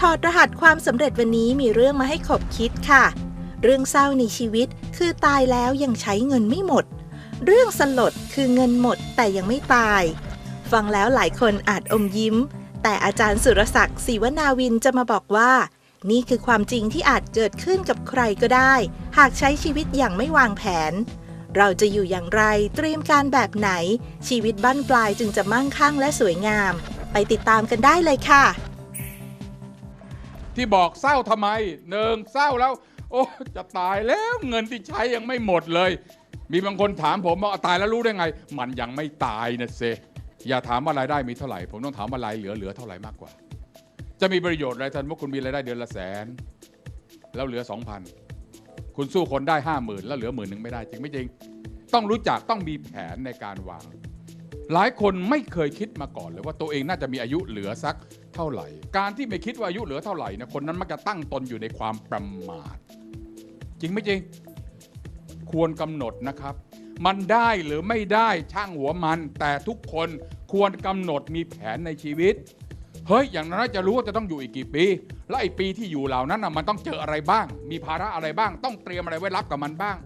ถอดรหัสความสำเร็จวันนี้มีเรื่องมาให้ขบคิดค่ะ เรื่องเศร้าในชีวิตคือตายแล้วยังใช้เงินไม่หมด เรื่องสลดคือเงินหมดแต่ยังไม่ตาย ฟังแล้วหลายคนอาจอมยิ้ม แต่อาจารย์สุรศักดิ์ศรีวนาวินจะมาบอกว่า นี่คือความจริงที่อาจเกิดขึ้นกับใครก็ได้ หากใช้ชีวิตอย่างไม่วางแผน เราจะอยู่อย่างไรเตรียมการแบบไหน ชีวิตบ้านปลายจึงจะมั่งคั่งและสวยงาม ไปติดตามกันได้เลยค่ะ ที่บอกเศร้าทำไมหนึ่งเศร้าแล้ว โอ้จะตายแล้วเงินที่ใช้ยังไม่หมดเลย มีบางคนถามผมว่าตายแล้วรู้ได้ไง มันยังไม่ตายนะเซอย่าถามว่ารายได้มีเท่าไหร่ ผมต้องถามว่ารายเหลือเหลือเท่าไหร่มากกว่า จะมีประโยชน์อะไรท่านว่าคุณมีรายได้เดือนละแสน แล้วเหลือสองพันคุณสู้คนได้ห้าหมื่นแล้วเหลือหมื่นหนึ่งไม่ได้จริงไม่จริง ต้องรู้จักต้องมีแผนในการวาง หลายคนไม่เคยคิดมาก่อนเลยว่าตัวเองน่าจะมีอายุเหลือสักเท่าไหร่ การที่ไม่คิดว่าอายุเหลือเท่าไหร่นะคนนั้นมักจะตั้งตนอยู่ในความประมาท จริงไม่จริง ควรกำหนดนะครับ มันได้หรือไม่ได้ช่างหัวมัน แต่ทุกคนควรกำหนดมีแผนในชีวิตเฮ้ยอย่างน้อยจะรู้ว่าจะต้องอยู่อีกกี่ปี และไอปีที่อยู่เหล่านั้นนะมันต้องเจออะไรบ้าง มีภาระอะไรบ้าง ต้องเตรียมอะไรไว้รับกับมันบ้าง